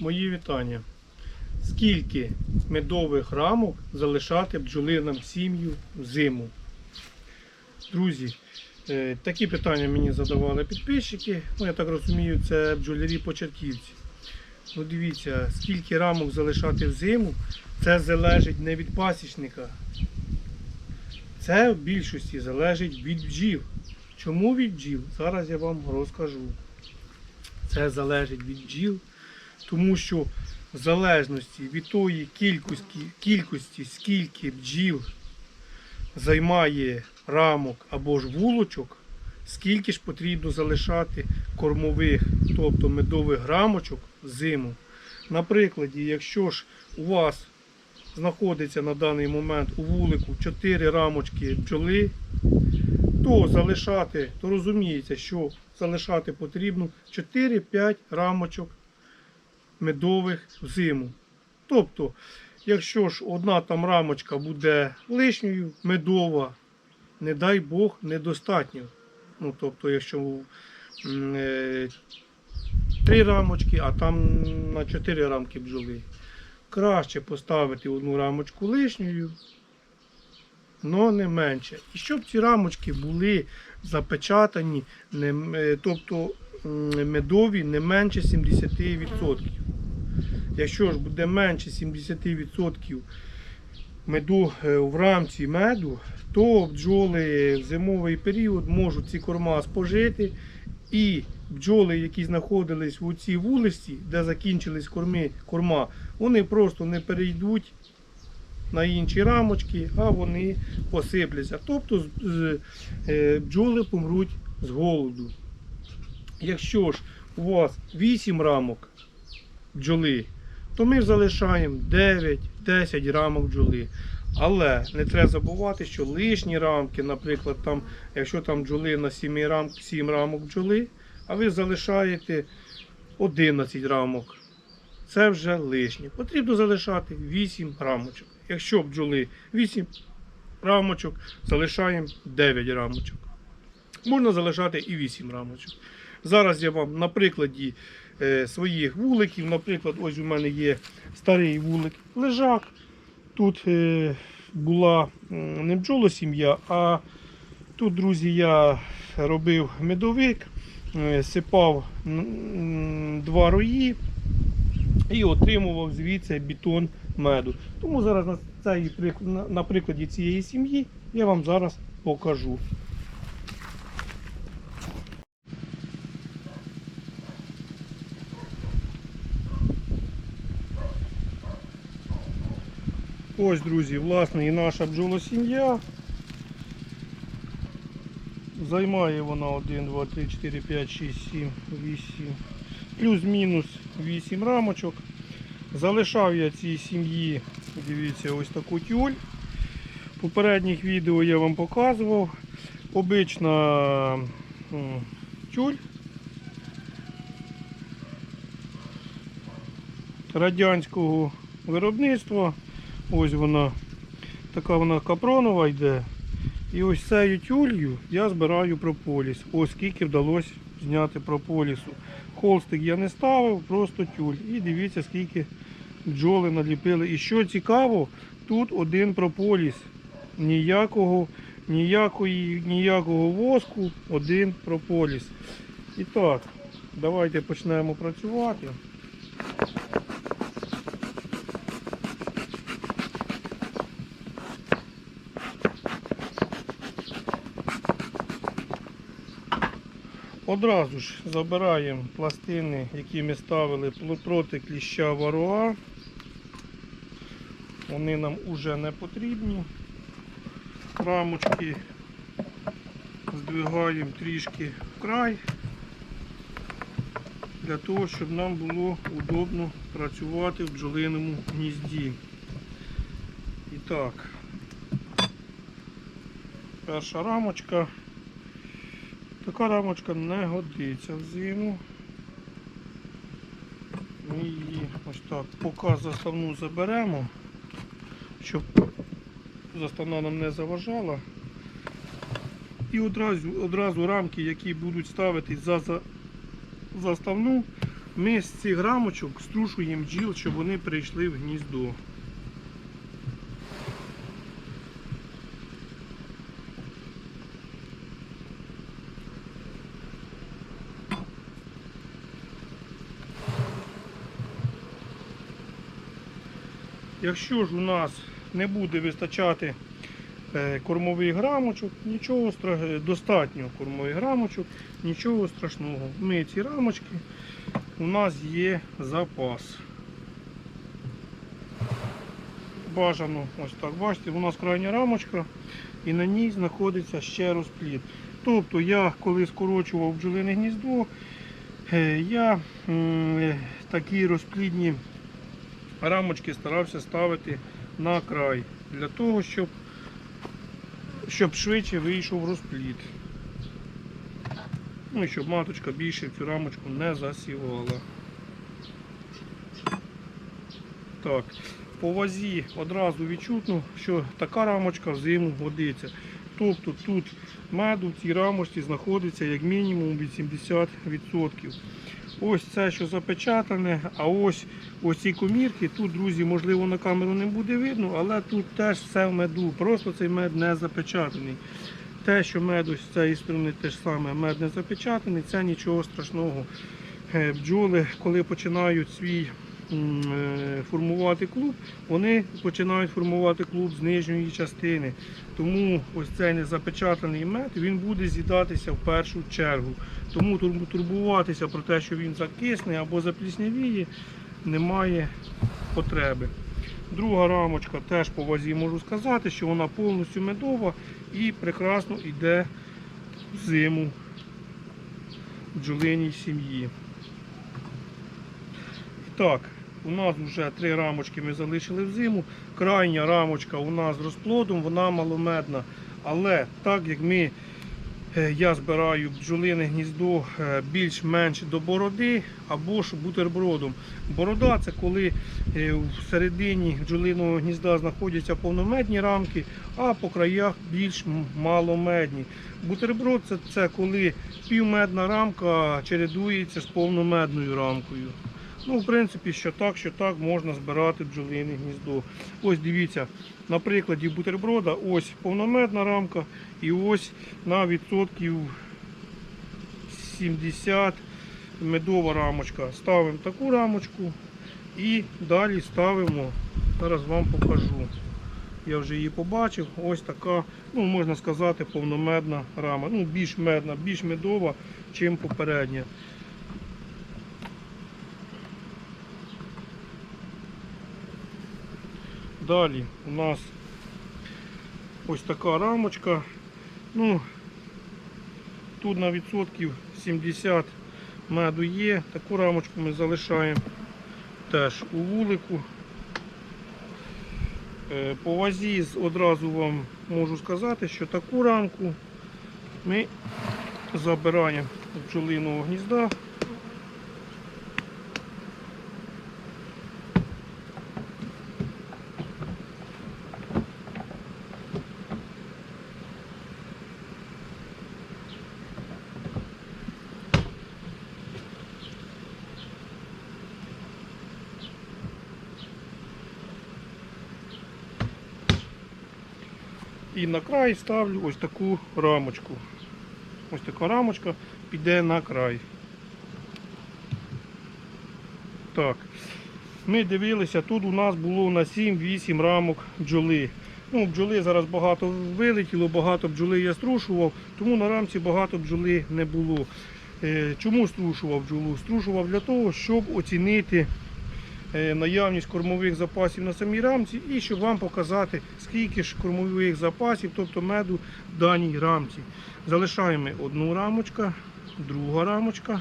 Мої вітання. Скільки медових рамок залишати бджолинам сім'ю взиму? Друзі, е, такі питання мені задавали підписчики. Ну, я так розумію, це бджолярі початківці. Ну, дивіться, скільки рамок залишати взиму, це залежить не від пасічника. Це в більшості залежить від бджіл. Чому від бджіл? Зараз я вам розкажу. Це залежить від бджіл, тому що в залежності від тої кількості, кількості скільки бджіл займає рамок або ж вулочок, скільки ж потрібно залишати кормових, тобто медових рамочок зиму. Наприклад, якщо ж у вас знаходиться на даний момент у вулику 4 рамочки бджоли, то залишати, то розуміється, що залишати потрібно 4-5 рамочок медових взиму. Тобто, якщо ж одна там рамочка буде лишньою, медова, не дай Бог, недостатньо. Ну, тобто, якщо е, три рамочки, а там на 4 рамки бджоли. Краще поставити одну рамочку лишньою, але не менше. І щоб ці рамочки були запечатані, не, е, тобто медові не менше 70%. Якщо ж буде менше 70% меду е, в рамці меду, то бджоли в зимовий період можуть ці корма спожити. І бджоли, які знаходились у цій вулиці, де закінчились корми, корма, вони просто не перейдуть на інші рамочки, а вони посипляться. Тобто е, бджоли помруть з голоду. Якщо ж у вас 8 рамок бджоли, то ми залишаємо 9-10 рамок бджоли. Але не треба забувати, що лишні рамки, наприклад, там, якщо там бджоли на 7, рам, 7 рамок бджоли, а ви залишаєте 11 рамок. Це вже лишнє. Потрібно залишати 8 рамочок. Якщо бджоли 8 рамочок, залишаємо 9 рамочок. Можна залишати і 8 рамочок. Зараз я вам на прикладі своїх вуликів, наприклад, ось у мене є старий вулик лежак. Тут е, була не бджолосім'я, а тут, друзі, я робив медовик, е, сипав два рої і отримував звідси бетон меду. Тому зараз на, цей, на прикладі цієї сім'ї я вам зараз покажу. Ось, друзі, власне, і наша бджолосім'я. Займає вона 1, 2, 3, 4, 5, 6, 7, 8, плюс-мінус 8 рамочок. Залишав я цій сім'ї, дивіться, ось таку тюль. В попередніх відео я вам показував. Обична тюль. Радянського виробництва. Ось вона, така вона капронова йде. І ось цією тюлью я збираю прополіс. Ось скільки вдалося зняти прополісу. Холстик я не ставив, просто тюль. І дивіться, скільки бджоли наліпили. І що цікаво, тут один прополіс. Ніякого, ніякої, ніякого воску, один прополіс. І так, давайте почнемо працювати. Одразу ж забираємо пластини, які ми ставили проти кліща варуа. Вони нам уже не потрібні. Рамочки здвигаємо трішки вкрай, для того, щоб нам було удобно працювати в бджолиному гнізді. І так, перша рамочка. Така рамочка не годиться в зиму. Ми її ось так поки заставну заберемо, щоб заставна нам не заважала. І одразу, одразу рамки, які будуть ставити за, за заставну, Ми з цих рамочок струшуємо бджіл, щоб вони прийшли в гніздо. Якщо ж у нас не буде вистачати е, кормових рамочок, нічого стра- достатньо кормових рамочок, нічого страшного. Ми ці рамочки, у нас є запас. Бажано, ось так, бачите, у нас крайня рамочка і на ній знаходиться ще розплід. Тобто я, коли скорочував бджолине гніздо, е, я е, такі розплідні рамочки старався ставити на край для того, щоб, щоб швидше вийшов розплід. Ну і щоб маточка більше в цю рамочку не засівала. Так, по вазі одразу відчутно, що така рамочка в годиться. Тобто тут меду в цій рамочці знаходиться як мінімум від 70%. Ось це, що запечатане, а ось оці комірки, тут, друзі, можливо, на камеру не буде видно, але тут теж все в меду. Просто цей мед не запечатаний. Те, що мед ось з цієї сторони теж саме мед не запечатаний, це нічого страшного. Е, Бджоли, коли починають свій формувати клуб, вони починають формувати клуб з нижньої частини. Тому ось цей незапечатаний мед він буде з'їдатися в першу чергу. Тому турбуватися про те, що він закисне або запліснявіє, немає потреби. Друга рамочка теж по вазі можу сказати, що вона повністю медова і прекрасно йде в зиму бджолиній сім'ї. І так, у нас вже три рамочки ми залишили в зиму. Крайня рамочка у нас з розплодом, вона маломедна. Але так як ми, е, я збираю бджолине гніздо е, більш-менш до бороди або ж бутербродом. Борода це коли е, в середині бджолиного гнізда знаходяться повномедні рамки, а по краях більш маломедні. Бутерброд це коли півмедна рамка чередується з повномедною рамкою. Ну, в принципі, що так, що так можна збирати бджолине гніздо. Ось дивіться, на прикладі бутерброда ось повномедна рамка і ось на відсотків 70 медова рамочка. Ставимо таку рамочку і далі ставимо, зараз вам покажу. Я вже її побачив. Ось така, ну можна сказати, повномедна рама. Ну, більш медна, більш медова, чим попередня. Далі у нас ось така рамочка. Ну, тут на відсотків 70 меду є. Таку рамочку ми залишаємо теж у вулику. Е, По вазі одразу вам можу сказати, що таку рамку ми забираємо з бджолиного гнізда. І на край ставлю ось таку рамочку. Ось така рамочка піде на край. Так. Ми дивилися, тут у нас було на 7-8 рамок бджоли. Ну, бджоли зараз багато вилетіло, багато бджоли я струшував, тому на рамці багато бджоли не було. Е, Чому струшував бджолу? Струшував для того, щоб оцінити наявність кормових запасів на самій рамці і щоб вам показати, скільки ж кормових запасів, тобто меду в даній рамці. Залишаємо одну рамочку, друга рамочка,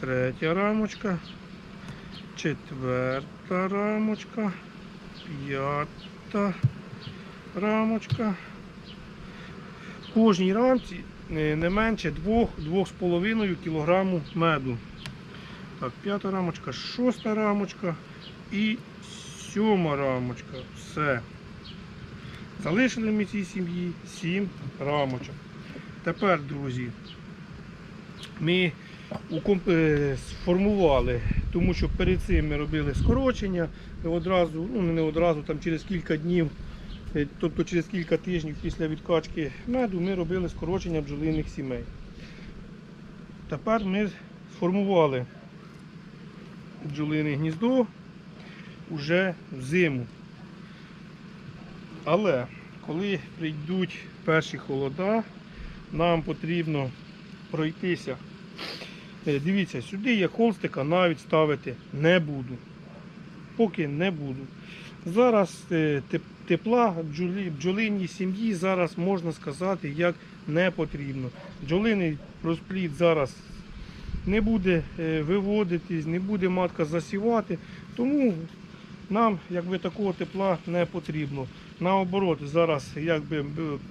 третя рамочка, четверта рамочка, п'ята рамочка. В кожній рамці е, не менше 2-2,5 кг меду. Так, п'ята рамочка, шоста рамочка і сьома рамочка. Все. Залишили ми цій сім'ї 7 рамочок. Тепер, друзі, ми е, сформували, тому що перед цим ми робили скорочення одразу, ну не одразу, там через кілька днів, е, тобто через кілька тижнів після відкачки меду ми робили скорочення бджолиних сімей. Тепер ми сформували бджолине гніздо вже взиму. Але коли прийдуть перші холода, нам потрібно пройтися. Е, Дивіться, сюди я холстика навіть ставити не буду. Поки не буду. Зараз е, тепла бджолиній сім'ї зараз можна сказати, як не потрібно. Бджолиний розплід зараз не буде е, виводитись, не буде матка засівати, тому нам якби такого тепла не потрібно. Наоборот, зараз якби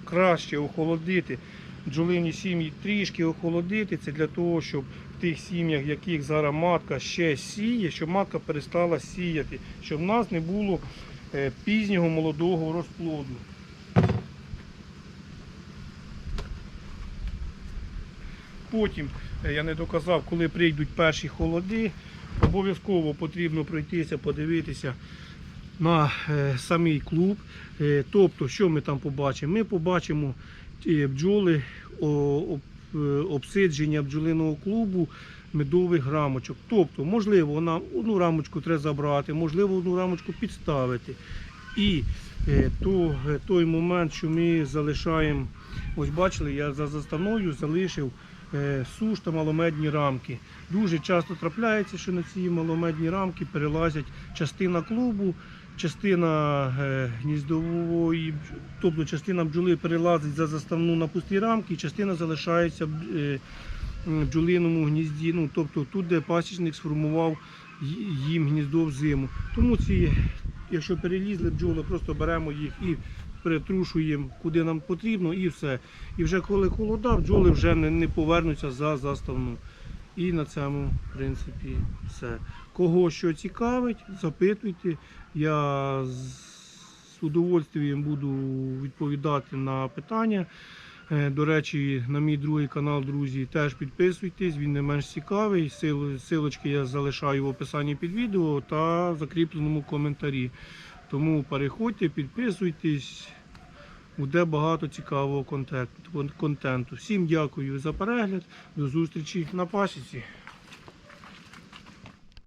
краще охолодити бджолині сім'ї, трішки охолодити. Це для того, щоб в тих сім'ях, яких зараз матка ще сіє, щоб матка перестала сіяти, щоб в нас не було е, пізнього молодого розплоду. Потім е, я не доказав, коли прийдуть перші холоди, обов'язково потрібно пройтися, подивитися на е, самий клуб. Е, тобто, що ми там побачимо? Ми побачимо е, бджоли, обсидження бджолиного клубу медових рамочок. Тобто, можливо, нам одну рамочку треба забрати, можливо, одну рамочку підставити. І то, той момент, що ми залишаємо, ось бачили, я за заставною залишив суш та маломедні рамки. Дуже часто трапляється, що на ці маломедні рамки перелазять частина клубу, частина е, гніздової, тобто частина бджоли перелазить за заставну на пусті рамки, частина залишається е, бджолиному гнізді. Ну, тобто тут, де пасічник сформував їм гніздо взиму. Тому ці, якщо перелізли бджоли, просто беремо їх і перетрушуємо куди нам потрібно, і все. І вже коли холода, бджоли вже не, не повернуться за заставну. І на цьому, в принципі, все. Кого що цікавить, запитуйте. Я з удовольствием буду відповідати на питання. Е, До речі, на мій другий канал, друзі, теж підписуйтесь, він не менш цікавий. Сил- Силочки я залишаю в описанні під відео та в закріпленому коментарі. Тому переходьте, підписуйтесь. Буде багато цікавого контенту. Всім дякую за перегляд. До зустрічі на пасіці.